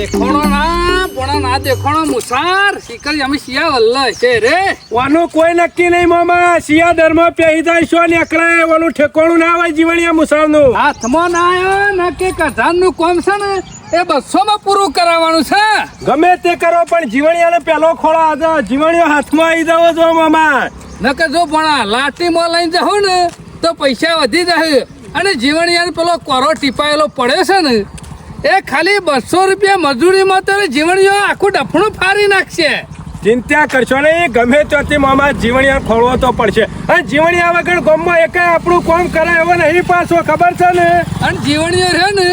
દેખોણો ના પોણા ના દેખોણો મુસાર. શીકરી અમે શિયા વલ્લ છે રે. વાનું કોઈ નક્કી નહીં મામા. શિયા દરમાં પહેરી જાય છો ને અકળાય ઓલું ઠેકોણું ના હોય જીવણિયા મુસાળનું. હાથમાં ના આવ્યો ને કે કઢાનનું કોમ છે ને એ બસો માં પૂરું કરાવવાનું છે. ગમે તે કરો પણ જીવણિયાને પેલો ખોળા હતા જીવણિયો હાથમાં આવી જાવ છો મામા. નકર જો ભણા લાટીમાં લઈને જાઉં ને તો પૈસા વધી જાય અને જીવણિયાને પેલો કોરો ટીપાયેલો પડ્યો છે ને એ ખાલી બસો રૂપિયા મજૂરીમાં તો જીવણીઓ આખું ડફણું ફાડી નાખશે. ચિંતા કરશો નહીં ગમે ત્યાંથી મામા જીવણિયા ખોળવો તો પડશે. અને જીવણિયા વગર ગામમાં એક આપણું કોમ કરે એવો નહીં પાછો ખબર છે ને? અને જીવણીઓ છે ને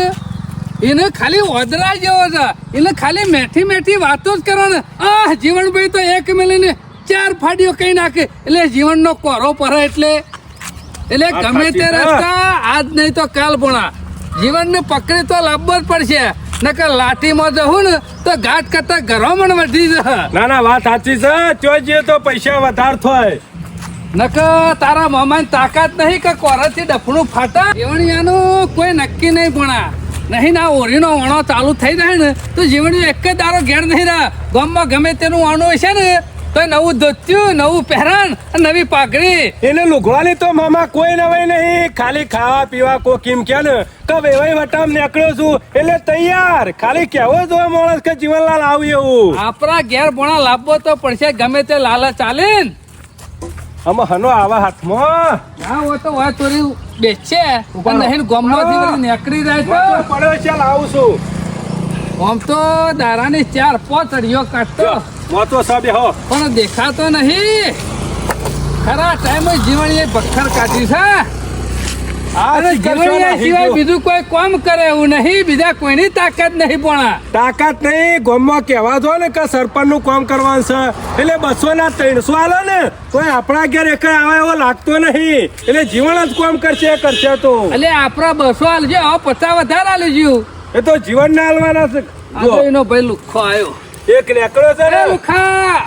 એને ખાલી ઓદરા જેવો છે. એને ખાલી મેઠી મેઠી વાતો જ કરો ને આ જીવણભાઈ તો એક મેલીને ચાર ફાડીઓ કઈ નાખે. એટલે જીવનનો કોરો પડે એટલે. એટલે ગમે તે રસ્તા આજ નહીં તો કાલ ભણા જીવનને પકડી તો લાવવો જ પડશે. નકર લાઠીમાં જવું ને તો ઘાટ કરતા ગરમણ વધી જશે. ના ના વાત સાચી છે. જઈએ તો પૈસા વધાર થાય. નકર તારા મામાની તાકાત નહીં કે કોરાથી ડફણું ફાટા? જીવણિયાનું કોઈ નક્કી નહીં ભણા. નહીં ના ઓરીનો વણો ચાલુ થઈ જાય ને તો જીવણી એક જ દારો ઘેર નહીં રહે. ગામમાં ગમે તેનું ઓણું હશે ને તો નવું ધોત્યું નવું પહેરણ નવી પાઘડી. એને લુગવાની તો મામા કોઈ નવાઈ નહીં. ખાલી ખાવા પીવા કો કેમ કે ને કે વેવાઈ વટામ નીકળ્યો છું એટલે તૈયાર. ખાલી કેવો જો માણસ કે જીવનલાલ આવી એવું. આપણા ઘેર ભણા લાભો તો પડશે ગમે તે લાલા ચાલે આમાં હનો આવા હાથમાં. ના હોય તો હોય તોરી બેચે નહીં ગામમાંથી નીકળી જાય તો. પડ્યો છે આવું છું. આમ તો દારાની ચાર પાંચ અડીઓ કાઢતો મોતો સાબે હો. પણ દેખાતો નહીં. ખરા ટાઈમે જીવણીએ ભખર કાઢી છે. અરે જીવણીયા સિવાય બીજું કોઈ કામ કરે એવું નહીં. બીજા કોઈની તાકાત નહીં પણ. તાકાત નહીં ગામમાં કહેવા જો ને કે સરપંચનું કામ કરવાનું છે. એટલે બસો ના ત્રણસો આલો ને કોઈ આપણા ઘેર એક આવે એવો લાગતો નહીં. એટલે જીવન જ કામ કરશે એ કરશે તો. એટલે આપણા બસો આલજો. પચાસ વધારે આલજો એ તો જીવન ના હાલવાના છે. જો, એનો ભાઈ લુખો આવ્યો એક નેકળો છે ને? લુખા!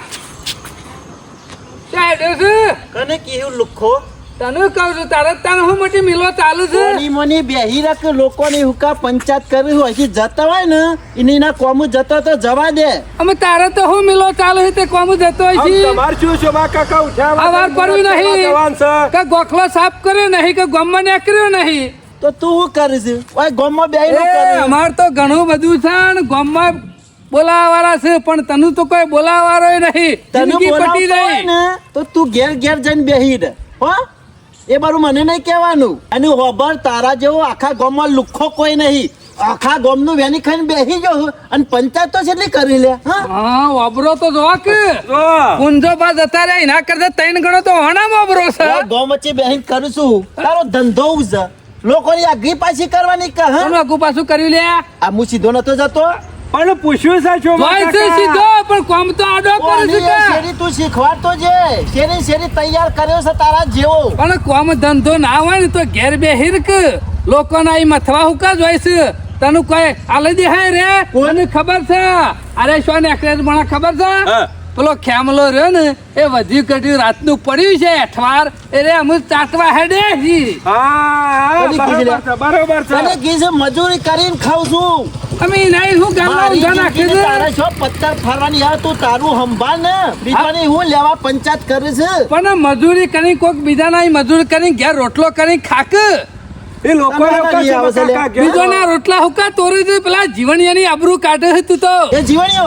ક્યાં છે કને કેવું લુખો તને કહું છું તારે તને હું મોટી મિલો ચાલુ છે? ની મની બેહી રાખ લોકોની હુકા પંચાયત કરી હોય છે જતા હોય ને એની ના કોમુ જતો તો જવા દે. અમે તારે તો હું મિલો ચાલુ છે તે કોમુ જતો હોય છે? તમાર શું છો બા કાકા? ઉઠાવા આ વાર પડ્યું નહીં. કે ગોખલો સાફ કર્યો નહીં કે ગમમાં કર્યો નહીં. તો તું શું કરીશ? ઓય ગોમમાં બેહી નો કરે અમાર તો ઘણું બધું છે ને ગોમમાં બોલાવાળા છે પણ તને તો કોઈ બોલાવાળો નહીં. તને પટી રહી ને તો તું ઘેર ઘેર જઈને બેહી રે હો? એ મારું મને નહીં કહેવાનું. અને હોબર તારા જેવો આખા ગોમમાં લુખ્ખો કોઈ નહીં. આખા ગામનું વેની ખાઈને બેસી ગયો અને પંચાયત તો છેલ્લી કરી લે હા? હા વાબરો તો જોવા કે. કુંજો બા જતા રે એના કરતા ત્રણ ગણો તો હણા વાબરો છે. ગોમ વચ્ચે બેહીને કરું છું. તારો ધંધો છે લોકોની આગી પાછી કરવાની કે તમે કોનું આગુ પાછું કર્યું લે આ હું સીધો નતો જતો. પણ પૂછ્યું છે છો ભાઈ છે સીધો પણ કોમ તો આડો કરે છે કે? શેરી તું શીખવાડતો જે? શેરી શેરી તૈયાર કર્યો છે તારા જેવો. પણ કોમ ધંધો ના હોય ને તો ઘેર બેહીર હિરક લોકોના ઈ મથવા હુકા જોઈ છે. તને કોઈ આલે દે હે રે? કોણ? ખબર છે? અરે શું નેકળે છે મને ખબર છે? હા. પેલો ખેમલો રહ્યો ને એ વધી ઘટ્યું રાતનું પડ્યું છે અઠવાર. એટલે અમે ચાટવા હેડે છી? બરોબર છે. કીધું છે મજૂરી કરીને ખાવ છું. અમે નહીં શું ગામમાં ઊંધા નાખી જિંદગીને તારે દે પત્તર ફરવાની યાર તું તારું સંભાળ ને. બીજાની હું લેવા પંચાયત કરે છે પણ મજૂરી કરી કોક બીજાના મજૂરી કરી ઘેર રોટલો કરી ખાક. એ લોકો. બીજોના રોટલા હુકા તોરી દે પેલા જીવણીયાની આબરૂ કાઢે છે તું તો. એ જીવણીઓ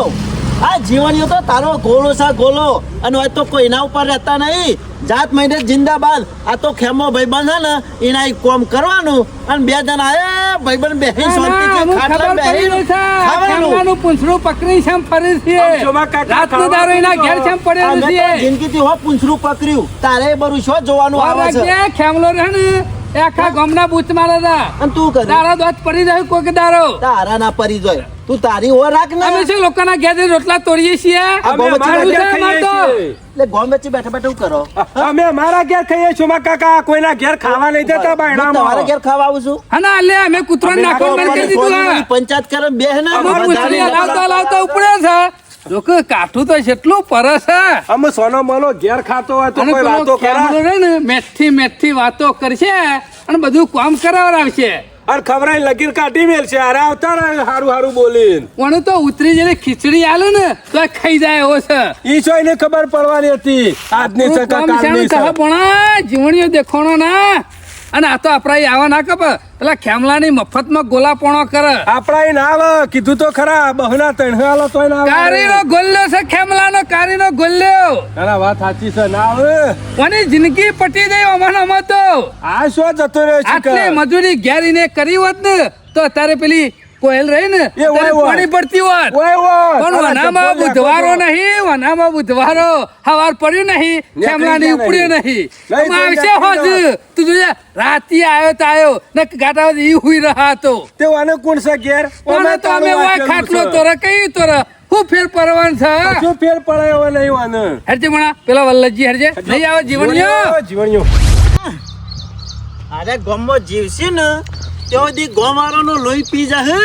આ જીવણીઓ તો તારો ગોળો સા ગોળો. અને હોય તો કોઈ એના ઉપર રહેતા નહીં. જાત મહિને જિંદાબાદ. આ તો ખેમો ભાઈબંધ છે ને એના કોમ કરવાનું. અને બે જણા એ ભાઈબંધ બેહી શાંતિથી ખાટલા બેહી ખાવાનું. ખેમલાનું પૂંછડું પકડી છે ફરી છે. શોભા દારૂ એના ઘેર છે પડેલું છે. જિંદગીથી હો પૂંછડું પકડ્યું. તારે બરું શું જોવાનું આવે છે? ખેમલો રહે ને? એ આખા ગામના બૂચ મારે અને તું કરે દાડા દોત પડી જાય કોઈક દારો તારા ના પરી જોય. તું તારી ઓર રાખ ને. અમે શું લોકોના ઘેર રોટલા તોડીએ છીએ? અમે ગોમ વચ્ચે અમારા બેઠા ઘેર છે અમારે ખાઈએ તો. છીએ. એટલે ગોમ વચ્ચે બેઠા બેઠા કરો? અમે અમારા ઘેર ખાઈએ છીએ માં કાકા કોઈના ઘેર ખાવા નહીં જતા હું તમારા ઘેર ખાવા આવું છું? હા ના લે અમે કૂતરાને અમે નાખવાનું બંધ કરી દીધું પંચાયત કરે બે ને? અમારું લાવતા લાવતા ઉપડે છે. જોકે કાઠું તો જેટલું પરસ છે અમે સોનો મનો ઘેર ખાતો હોય તો કોઈ વાતો કરે? ને મેથી મેથી વાતો કરશે અને બધું કામ કરાવડાવશે અને ખવડાવીને લગીર કાઢી મેલ છે અરે આવતા રહે હારું હારું બોલીને. પણ તો ઉતરી જઈને ખીચડી આલે ને તો ખાઈ જાય એવો છે. ઈ છો એને ખબર પડવાની હતી. આજની છે કે કાલની છે પણ જીવણીઓ દેખોણો ના. અને આ તો આપણા આવા ના કપ પેલા ખેમલાની મફતમાં ગોલાપોણો કરે. આપણા ના આવે. કીધું તો ખરા. બહુના ત્રણ હાલો તોય ના કારીનો ગોલ્યો છે ખેમલાનો કારીનો ગોલ્યો. ના, ના, વાત સાચી છે. ના આવે. કોની જિંદગી પટી ગઈ અમારામાં તો. આ શું જતો રહ્યો છે આટલી મજૂરી ઘેરીને કરી હોત ને તો અત્યારે પેલી કોયલ રહી ને. પાણી પડતી હોત ઓય, ઓય. પણ વનામાં બુધવારો નહીં વનામાં બુધવારો. હવાર પડ્યું નહીં ખેમલાની ઉપડ્યું નહીં. તો આવશે હોજ. તું જોજે રાતી આવ્યો તો આવ્યો. ને ગાટા ઈ હુઈ રહ્યા હતો. તે વાને કોણ છે ઘેર? ઓને તો અમે વાય ખાટલો તોરે કઈ તોરે? હું ફેર પરવાન છે? શું ફેર પડે એવો નહીં વાને? હરજે મણા પેલા વલ્લભજી હરજે નહીં આવે જીવણિયો જીવણિયો અરે ગોમમાં જીવશે ને ત્યાં સુધી ગોમારાનો લોહી પી જા, હે?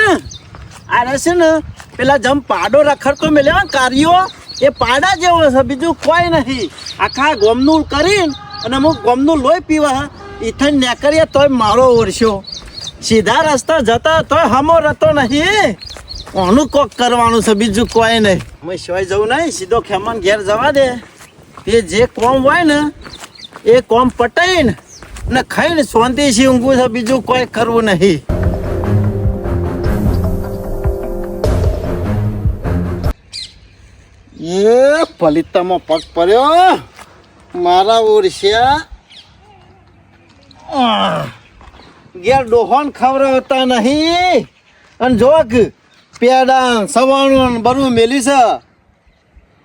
આ છે ને, પેલા જમ પાડો રખડતો મેલ્યો કાર્યો. એ પાડા જેવો છે, બીજું કોઈ નહીં. આખા ગોમનું કરીને અને અમુક ગોમનું લોહી પીવા ઇથન નેકરીએ તોય મારો ઓરશો સીધા રસ્તા જતા તોય હમો રતો નહીં કોનું કોક કરવાનું છે, બીજું કોઈ નહીં. હું સિવાય જવું નહીં, સીધો ખેમન ઘેર જવા દે. એ જે કોમ હોય ને, એ કોમ પટાઈને ને ખાઈને શાંતિથી ઊંઘવું છે બીજું કોઈ કરવું નહીં. એ પલિતામાં પગ પડ્યો, મારા ઓરસ્યા. ગેર ડોહોન ખવડાવતા નહીં. અને જોક, પેડા, સવાણું બધું મેલી છે.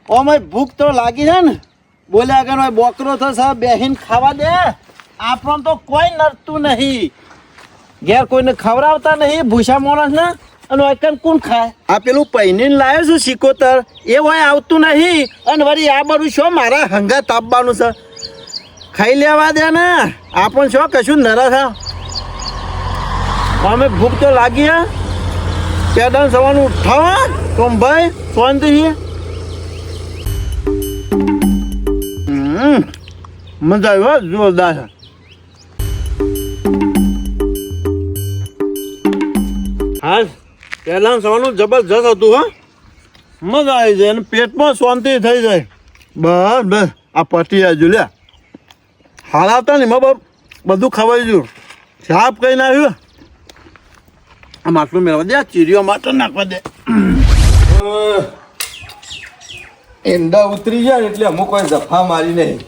ઓમાં ભૂખ તો લાગી છે ને. બોલ્યા કે બોકરો થશે, બેહીન ખાવા દે. આપણો તો કોઈ નરતું નહીં. ઘેર કોઈને ખવડાવતા નહીં, ભૂસા માણસ ને અને ઓયકન કોણ ખાય? આ પેલું પૈણીને લાવ્યો છું સિકોતર. એ હોય આવતું નહીં. અને વળી આ બધું શું મારા હંગા તાપવાનું છે? ખાઈ લેવા દે ને. આપણ શું કશું નરા છે અમે ભૂખ તો લાગી, હે. પેદાન સવાનું ઉઠાવા તો ભાઈ, શાંતિ હમ. મજા આવ્યો જોરદાર હા પહેલા સવારનું જબરજસ્ત હતું, હા. મજા આવી જાય અને પેટમાં શાંતિ થઈ જાય. બસ બસ. આ પટી આજુ લે હાલ હતા ને એમાં બધું ખવાઈ ગયું. સાપ કઈ નાખ્યું આ માટલું મેળવા દે ચીરીઓ માટે નાખવા દે. એંડા ઉતરી જાય એટલે અમુક કોઈ જફા મારી નહીં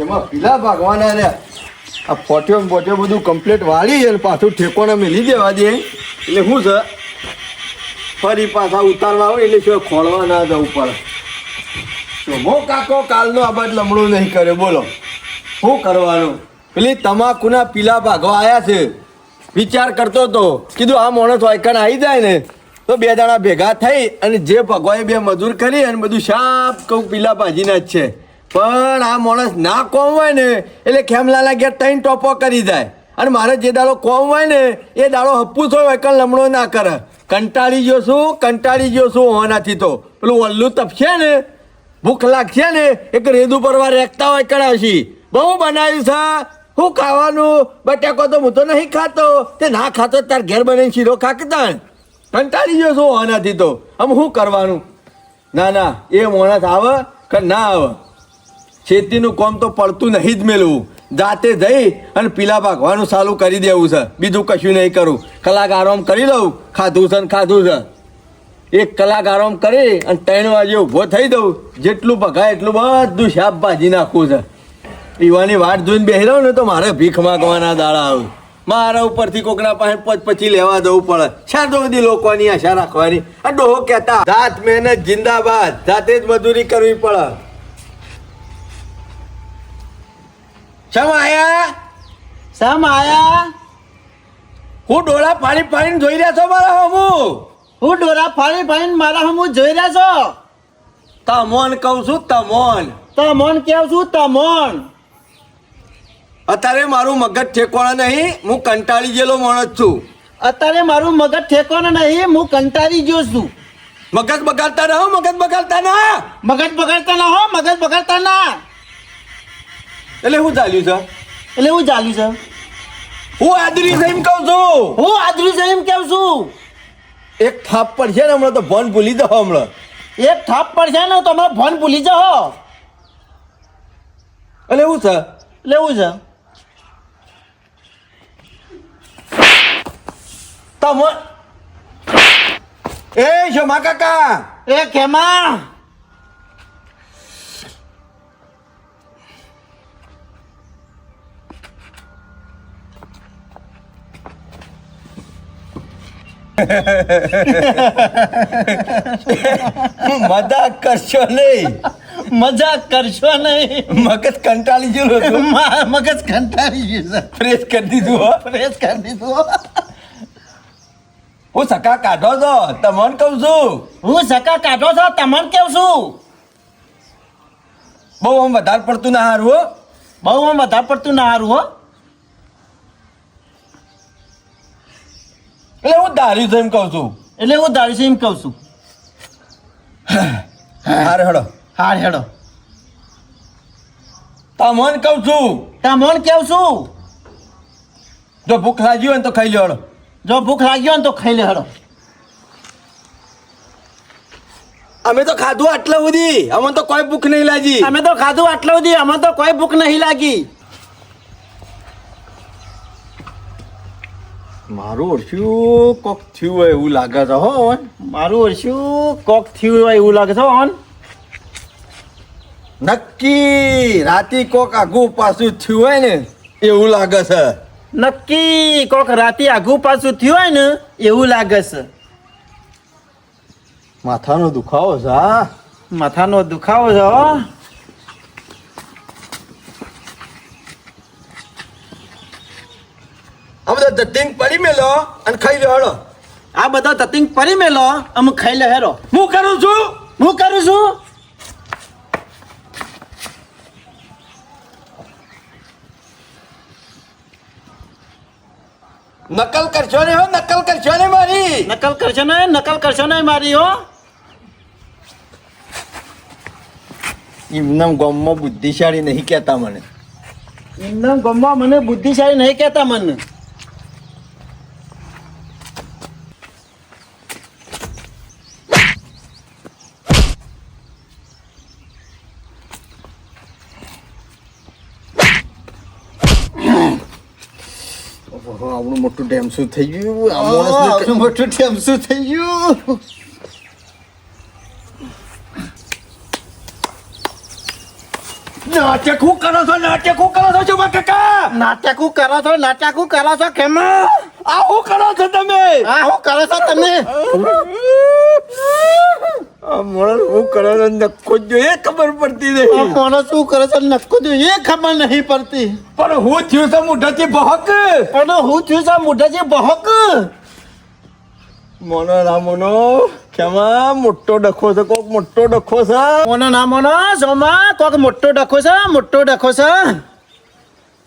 એમાં પીલા ભાગવાના રહ્યા. આ ફોટ્યો બોટ્યો બધું કમ્પ્લીટ વાળી અને પાછું ઠેકોને મેલી દેવા દે. એટલે શું છે, ફરી પાછા ઉતારવા આવે, એટલે શું ખોળવા ના જવું પડે. શોભો કાકો, કાલનો આબાદ લમણું નહીં કર્યો, બોલો. શું કરવાનું? પેલી તમાકુના પીલા ભાગવા આવ્યા છે. વિચાર કરતો તો, કીધું આ માણસ વાયકણ આવી જાય ને, તો બે જણા ભેગા થઈ અને જે ભગવાએ બે મજૂર કરી અને બધું સાપ કહું, પીલા ભાજીના જ છે. પણ આ માણસ ના કોમવાય ને, એટલે ખેમલાલા ઘેર ત્રણ ટોપો કરી જાય. અને મારે જે દાડો કોમવાય ને, એ દાડો હપ્પુસ હોય વાયકણ લમણો ના કરે. કંટાળી ગયો છું, કંટાળી ગયો છું હોવાનાથી તો. પેલું વલ્લું તપશે ને, ભૂખ લાગશે ને, એક રેદુ પરવા રેખતા હોય કરાવશી બહુ બનાવ્યું છે. હું ખાવાનું, બટાકો તો હું તો નહીં ખાતો. તે ના ખાતો તાર ઘેર બને શીરો ખાકતા કંટાળી ગયો છું આનાથી તો. આમ શું કરવાનું? ના ના, એ માણસ આવે કે ના આવે? ખેતીનું કોમ તો પડતું નહીં જ મેળવું જાતે જઈ અને પીલા ભાગવાનું ચાલુ કરી દેવું છે. બીજું કશું નહીં કરું. કલાક આરામ કરી લઉં. ખાધું છે ને ખાધું છે. એક કલાક આરામ કરી અને ત્રણ વાગે ઊભો થઈ દઉં. જેટલું ભગાય એટલું બધું શાપ ભાજી નાખવું છે. પીવાની વાટ જોઈને બેસી રહું ને તો મારે ભીખ માગવાના દાડા આવે. મારા ઉપરથી કોકના પાસે પચ પછી લેવા જવું પડે. શાદો બધી લોકોની આશા રાખવાની. આ ડોહો કહેતા, જાત મહેનત જિંદાબાદ. જાતે જ મજૂરી કરવી પડે. શમ આયા? શા આયા? હું ડોળા ફાડી ફાડીને જોઈ રહ્યા છો મારા હમુ. હું ડોળા ફાડી ફાડીને મારા હમુ જોઈ રહ્યા છો? તમોન કહું છું તમોન. તમોન કેવું છું તમોન. અત્યારે મારું મગજ ઠેકવાનું નહીં હું કંટાળી ગયેલો માણસ છું. અત્યારે મારું મગજ ઠેકોને નહીં હું કંટાળી ગયો છું. મગજ બગાડતા ના હો, મગજ બગાડતા ના. મગજ બગાડતા ના હો મગજ બગાડતા ના. એટલે શું ચાલ્યું છે? એટલે હું ચાલ્યું છે? હું આદરી છે એમ કહું છું. હું આદરી છે એમ કેવું છું. એક થાપ પર છે ને હમણાં તો ફોન ભૂલી જાઓ હમણાં. એક થાપ પડશે ને તો હમણાં ફોન ભૂલી જાઓ. એટલે એવું છે? એટલે શું છે? તમ એ શોમા કાકા. એ કેમાં? મજાક કરશો નહીં. મજાક કરશો નહીં. મગજ કંટાળી ગયું હતું મગજ કંટાળી ગયું ફ્રેશ કરી દીધું ફ્રેશ કરી દીધું હું. સકા કાઢો છો? તમને કહું છું. હું સકા કાઢો છો? તમને કહું છું? બહુ આમ વધારે પડતું ના હારું હો. બહુ આમ વધારે પડતું ના હારું હો. એટલે હું દાર્યું છે એમ કહું છું. એટલે હું દારૂ છે એમ કહું છું. હાર હેડો. હાર હેડો. તમને કહું છું. તમને કહું છું? જો ભૂખ લાગી હોય ને તો ખાઈ લે હડો. જો ભૂખ લાગી હોય ને તો ખાઈ લે હડો. અમે તો ખાધું આટલા સુધી. અમને તો કોઈ ભૂખ નહીં લાગી. અમે તો ખાધું આટલું સુધી. અમે તો કોઈ ભૂખ નહીં લાગી. મારું ઓળખ્યું, કોક થયું હોય એવું લાગે છે, હો મારું વર્ષું કોક થયું હોય એવું લાગે છે ઓન. નક્કી, રાતી કોક આગું પાછું થયું હોય ને, એવું લાગે છે. નક્કી, કોક રાતે આઘું પાછું થયું હોય ને, એવું લાગે છે. માથાનો દુખાવો છે, હા. માથાનો દુખાવો છે, હો. અમે બધા ધતિંગ પડી મેલો અને ખાઈ લો હડો. આ બધા તતિંગ પડી મેલો અમે ખાઈ લે હેરો હું કરું છું? હું કરું છું? નકલ કરશો ને હો નકલ કરશો ને મારી. નકલ કરશો ને નકલ કરશો ને મારી હો. એમના ગામમાં બુદ્ધિશાળી નહીં કહેતા મને. એમના ગમવા મને બુદ્ધિશાળી નહીં કહેતા મને. આવડું મોટું ડેમ શું થઈ ગયું? આ માણસને મોટું ડેમ શું થઈ ગયું? નાટક હું કરો છો? નાટક હું કરો છો જુમા કાકા? નાટકું કરો છો? નાટકું કરો છો કેમાં? આ હું કરો છો તમે? આ હું કરો છો તમે? માણસ હું કરો છો નક્કો જ જોઈએ ખબર પડતી નહીં. માણસ શું કરે છે નક્કો જો એ ખબર નહીં પડતી. પણ હું થયું છે મોઢાથી બહક પણ હું થયું છે મોઢાજી બહોક મોનો ના મોનો ખેમા મોટો ડખો છે કોક મોટો ડખો છે? મોનો ના મોનો સોમા કોક મોટો ડખો છે મોટો ડખો છે.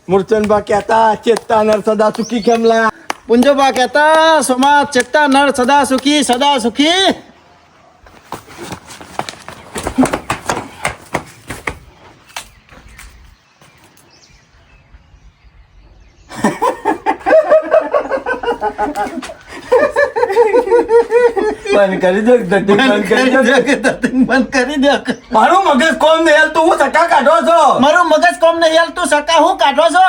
મૂર્છનબા કહેતા ચેતા નર સદા સુખી ખેમલા પુંજોબા કહેતા સોમા ચેતા નર સદા સુખી સદા સુખી. બંધ કરી દો બંધ કરી દો. બંધ કરી દો. મારું મગજ કોમ નહીં હાલતું હું સકા કાઢો છો? મારું મગજ કોમ નહીં હાલતું સકા હું કાઢો છો?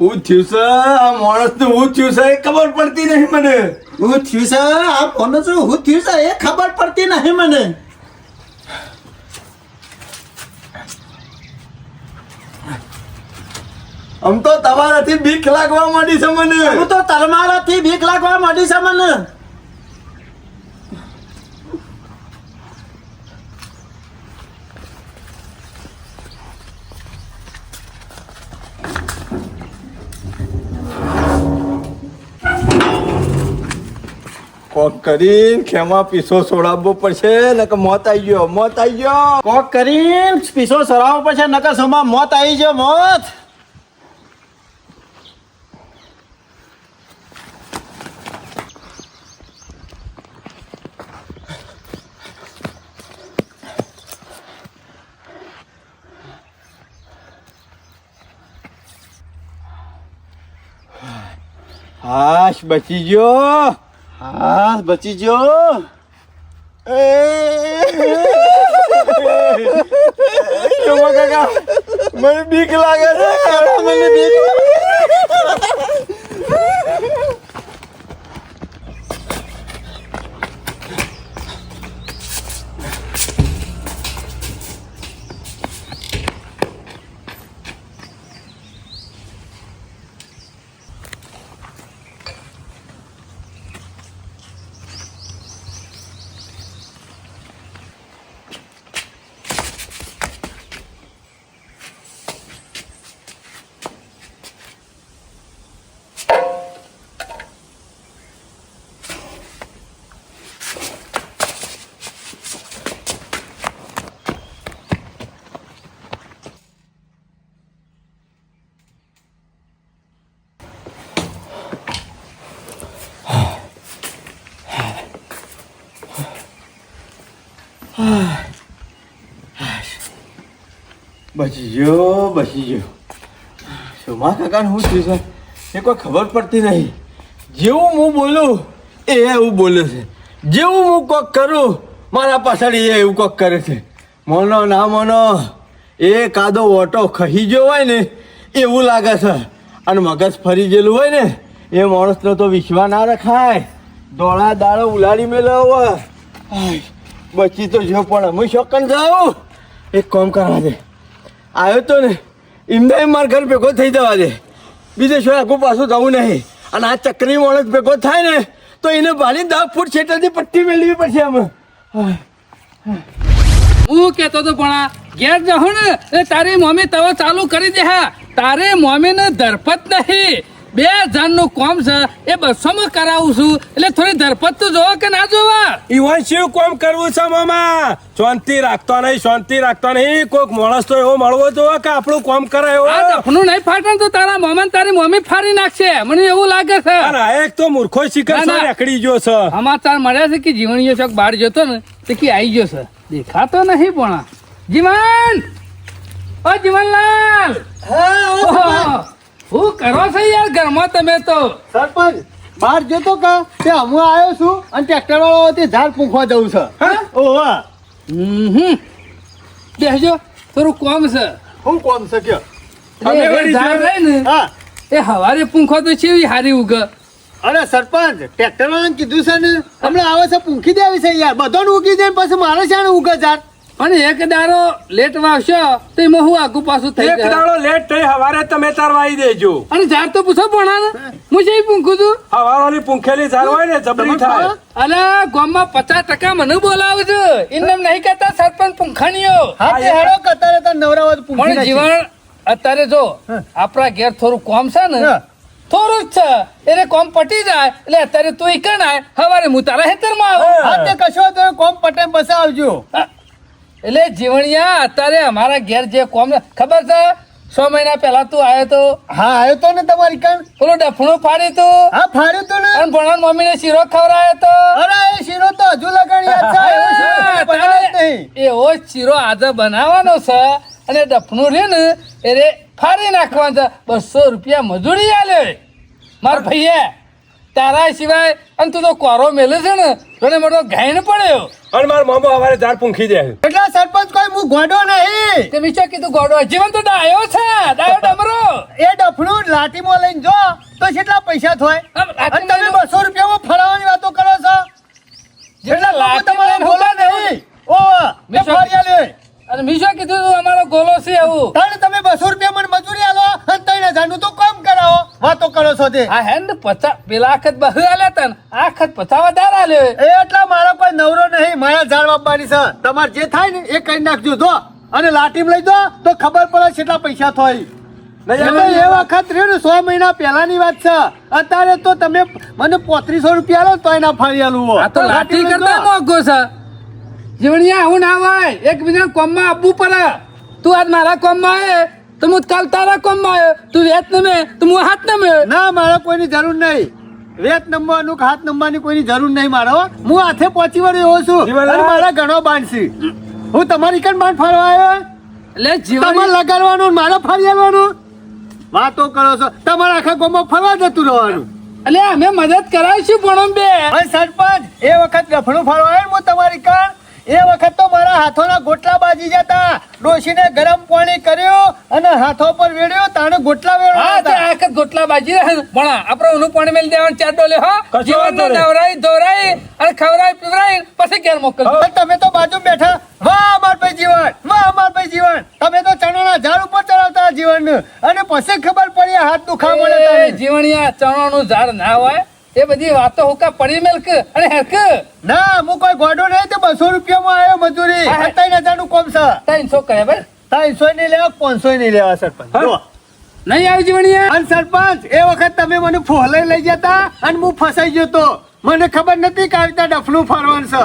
હું થયું છે આ માણસ ને હું થયું છે એ ખબર પડતી નહીં મને. હું થયું છે આ છું હું થયું છે એ ખબર પડતી નહીં મને. આમ તો તમારાથી બીક લાગવા માંડી છે મને. હું તો તમારાથી બીક લાગવા માંડી છે મને. કોક કરીને ખેમા પીસો સોડાવવો પડશે નકર મોત આવી ગયો મોત આવી ગયો. કોક કરીને પીસો સરાવવો પડશે નકર સમા મોત આવી ગયો મોત. હાશ બચી ગયો. હા બચી ગયો. મને બીક લાગે છે. મને બીક બચી ગયો બચી ગયો સોમા કાકાને શું થયું છે એ કોઈ ખબર પડતી નહીં. જેવું હું બોલું એ એવું બોલે છે. જેવું હું કોક કરું મારા પાછળ એ એવું કોક કરે છે. મોનો ના મોનો એ કાદો ઓટો ખહી ગયો હોય ને એવું લાગે છે. અને મગજ ફરી ગયેલું હોય ને એ માણસનો તો વિશ્વા ના રખાય. દોડા દાડો ઉલાડી મેળવો હોય. આય, બચી તો જો, પણ અમે શોકન જાઉં એક કામ કરવા દે. આવ્યો તો ને એમને માર ઘર ભેગો થઈ જવા દે. બીજે શું આખું પાછું જવું નહીં. અને આ ચક્રી માણસ ભેગો થાય ને, તો એને ભાલી દસ ફૂટ છેટરથી પટ્ટી મેળવી પડશે અમે હું કેતો તો પણ ઘેર જાઉં ને તારી મમ્મી તવા ચાલુ કરી દે હા. તારે મમ્મીને ધરપત નહીં. બે હજારનું કોમ છે એ બસોમાં કરાવું છું. એટલે થોડી ધરપત તો જોવો કે ના જોવા? ઈવન શું કોમ કરવું છે મામા? શાંતિ રાખતો નહીં શાંતિ રાખતો નહીં. કોઈક માણસ તો એવો મળવો જોવે કે આપણું કોમ કરે એવો. આ નહીં ફાટે તો તારા મમ્મી તારી મમ્મી ફાડી નાખશે. મને એવું લાગે છે. એક તો મૂર્ખો શિકાર ના, ના. રેકડી ગયો છે. સમાચાર મળ્યા છે કે જીવણીયો ચોક બહાર જતો ને તે કે આવી ગયો છે. દેખાતો નહીં પણ. જીવન! ઓ જીવનલાલ! હા હું કરો છો યાર ઘરમાં તમે તો. સરપંચ બહાર જતો કા તે હું આવ્યો છું અને ટ્રેક્ટર વાળો તે ઝાડ પૂંખવા જવું છે. ઓહો હમ બેસજો થોડું કોમ છે. હું કોમ છે એ ઝાડ રહે ને હા. એ હવારે પૂંખો તો છે હારી ઉગ? અરે સરપંચ ટ્રેક્ટર વાળાને કીધું છે ને હમણાં આવે છે પૂંખી દેવી છે યાર. બધાને ઉગી જાય પછી મારે છે ને ઉગે ઝાડ? પણ એક દાડો લેટ વાવશો તો એમાં હું આગુ પાછું થઈ એક દાડો લેટ થઈ હવારે તમે તારવાઈ દેજો. અને ઝાડ તો પૂછો પણ હું જઈ પૂંખું છું? હવારોની પૂંખેલી ઝાડ હોય ને જબરી થાય. અલે ગામમાં પચાસ ટકા મને બોલાવે છે. એમને નહીં કહેતા સરપંચ પૂંખાણીઓ. હા તે હેડો કરતા રહેતા નવરાવા પણ જીવન અત્યારે જો આપણા ઘેર થોડું કોમ છે ને થોડું જ છે. એટલે કોમ પટી જાય એટલે અત્યારે તું ઈકણ આય હવારે હું તારા હેતરમાં આવું. હા તે કશો તો કોમ પટે બસ આવજો. એટલે જીવણિયા અત્યારે અમારા ઘેર જે કોમ ખબર છે? છ મહિના પહેલા તું આવ્યો તો? હા આવ્યો તો ને તમારી કાન. પેલું ડફણું ફાડી તું? હા ફાડ્યું તું ને. અને ભણન મમ્મીને શીરો ખવડાયો તો? અરે એ શીરો તો હજુ લગાડી યાદ છે એવો શીરો આજે બનાવવાનો છે. અને ડફણું રહ્યું ને એટલે ફાડી નાખવાનું છે. બસો રૂપિયા મજૂરી આલે. માર ભાઈએ તારા સિવાય અને તું તો કોરો મેલે છે ને તને મોટો ઘાઈન પડ્યો. અને મારો મામો અમારે ઝાડ પૂંખી દે હું ગોડો નહીં. તે બીચો કીધું ગોડો. જીવન તો ડાયો છે. ડાયો ડમરો. એ ડફણું લાટીમાં લઈને જો તો કેટલા પૈસા થાય? અને તમે બસો રૂપિયામાં ફરાવાની વાતો કરો છો? જેટલા લાઠી તમારે બોલા નહીં. ઓ મેં ફરિયા લે અને મીશો કીધું તું અમારો ગોલો છે એવું તાણે તમે બસો રૂપિયા મને મજૂરી આલો અને ત્રણ હજારનું તો કામ કરાવો. વાતો કરો છો તે. આ હેન્ડ પચા પેલા આખત બહુ આલ્યા તન આખત પચા વધારે આલ્યો એ. એટલા મારો કોઈ નવરો નહીં મારા ઝાડ વાપવાની છે. તમારે જે થાય ને એ કરી નાખજો જો. અને લાઠી લઈ દો તો ખબર પડે કેટલા પૈસા થાય. એ તો એ વખત રહ્યું ને સો મહિના પહેલાની વાત છે. અત્યારે તો તમે મને પોત્રીસો રૂપિયા લો તો એના ફરી આલું આ તો લાઠી લઈ કરતા મોગો છે. જીવણિયા આવું ના હોય. એકબીજા કોમમાં આપવું પડે. તું આજ મારા કોમમાં આવે તો હું કાલ તારા કોમમાં આવ્યો તું વેત નમે તો હું હાથ નમે. ના મારે કોઈની જરૂર નહીં. રેત નંબરનું કે હાથ નંબરની કોઈની જરૂર નહીં મારો હું. હાથે પહોંચી વળ્યો એવો છું. અને મારા ઘણો બાંધશી. હું તમારી કન બાંધ ફરવા આવ્યો? એટલે જીવન લગાડવાનું મારે ફરી આવવાનું? વાતો કરો છો. તમારા આખા ગામમાં ફરવા જતું રહેવાનું. એટલે અમે મદદ કરાવીશું પણ બે. સરપંચ એ વખત ગફડું ફરવા આવ્યો હું તમારી કાન? એ વખત તો મારા હાથોના ગોટલા બાજી જતા. ડોશીને ગરમ પાણી કર્યો અને હાથો પર વેડ્યો તાણે ગોટલા હા તે વેડવા આખત ગોટલા બાજી ભણા આપણે ઊનું પાણી મેલ દેવાનું ચાર ડોલે હો. જીવનને નવરાઈ ધોરાઈ અને ખવરાઈ પીવરાઈ પછી ઘેર મોકલજો. તમે તો બાજુ બેઠા. વાહ અમાર ભાઈ જીવન. વાહ અમાર ભાઈ જીવન. તમે તો ચણાના ઝાડ ઉપર ચડાવતા જીવન અને પછી ખબર પડી હાથ દુખા મળે જીવન યા જીવણિયા ચણાનું ઝાડ ના હોય. એ બધી વાતો હુકા પડી મેલક અને હેક ના હું કોઈ ગોડો નહીં તો બસો રૂપિયામાં આવ્યો મજૂરી. ત્રણ હજારનું કોમ છે. ત્રણસો કહે બર ત્રણસો નહીં લેવા પાંચસો નહીં લેવા સરપંચ? નહીં આવી જીવણીયા અને સરપંચ એ વખત તમે મને ફોલાઈ લઈ જતા અને હું ફસાઈ ગયો તો. મને ખબર નથી કે આવી ડફલું ફરવાનું છે.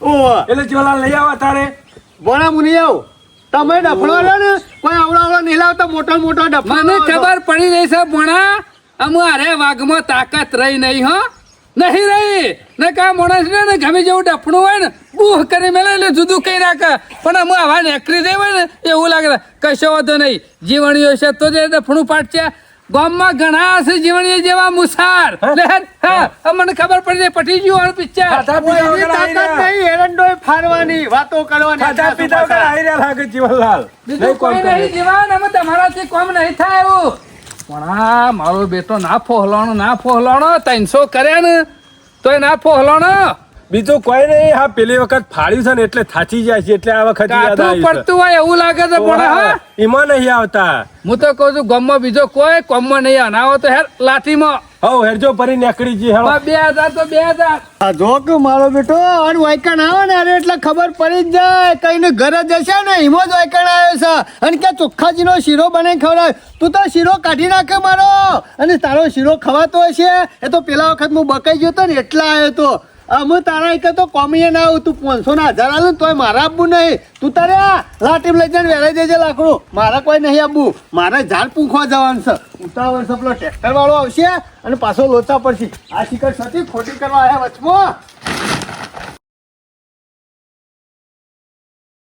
ઓહો એટલે જોલા લઈ આવો તારે? બોણા મુની આવ. તમે ડફલો લો ને કોઈ આવડો આવડો નહીં લાવતા મોટા મોટા ડફલો મને ખબર પડી રહી છે ભણા અમુ અરે વાઘમાં તાકાત રહી નહીં હો. નહીં રહી. ને કા માણસ ને ગમે જેવું ડફણું હોય ને બૂહ કરી મેળે એટલે જુદું કઈ રાખે પણ અમે આવા નેકરી દે હોય ને એવું લાગે કશો વાંધો નહીં. જીવણીઓ છે તો જે ડફણું પાટશે ગામમાં ઘણા હશે જીવણીઓ જેવા મુસાર. હા. મને ખબર પડી જાય પટી ગયું પિક્ચર તાકાત નહીં એરંડોય ફારવાની વાતો કરવાની ખાધા પીધા વગર આવી રહ્યા લાગે જીવનલાલ. બીજું કોઈ નહીં જીવન અમે તમારાથી કોમ નહીં થાય એવું. પણ આ મારો બેટો ના ફોહલાણો ના ફોહલાણો ત્રણસો કર્યા ને તોય ના ફોહલાણો બીજું કોઈ નહીં હા પેલી વખત ફાડ્યું છે ને એટલે થાચી જાય છે એટલે આ વખત યાદ. પડતું હોય એવું લાગે છે પણ હા. એમાં નહીં આવતા. હું તો કહું છું ગમમાં બીજો કોઈ કોમમાં નહીં અનાવો તો હેર લાઠીમાં. હવ હેરજો પરી નીકળી હેળો. બે હજાર તો બે હજાર. આ જો કે મારો બેટો અને વાયકણ આવે ને અરે એટલે ખબર પડી જ જાય. કઈને ઘરે જશે ને હિમો જ વાયકણ આવ્યો છે. અને કે ચોખ્ખાજીનો શીરો બને ખવડાય તું તો શીરો કાઢી નાખે મારો. અને તારો શીરો ખવાતો હશે. એ તો પેલા વખત હું બકાઈ ગયો તો ને એટલા આવ્યો તો અમે તારા એક તો કોમીએ ના આવું, તું પાંચસો ના હજાર આલું તોય મારા આપવું નહીં. તું તારે આ લાટીમ લઈ જઈને વેરાઈ દેજે લાકડું. મારા કોઈ નહીં આપવું મારે ઝાડ પૂંખવા જવાનું છે. ઉતાવળ છે પેલો ટ્રેક્ટર વાળો આવશે અને પાછો લોચા પડશે. આ શિખર સતી ખોટી કરવા આવ્યા વચમાં.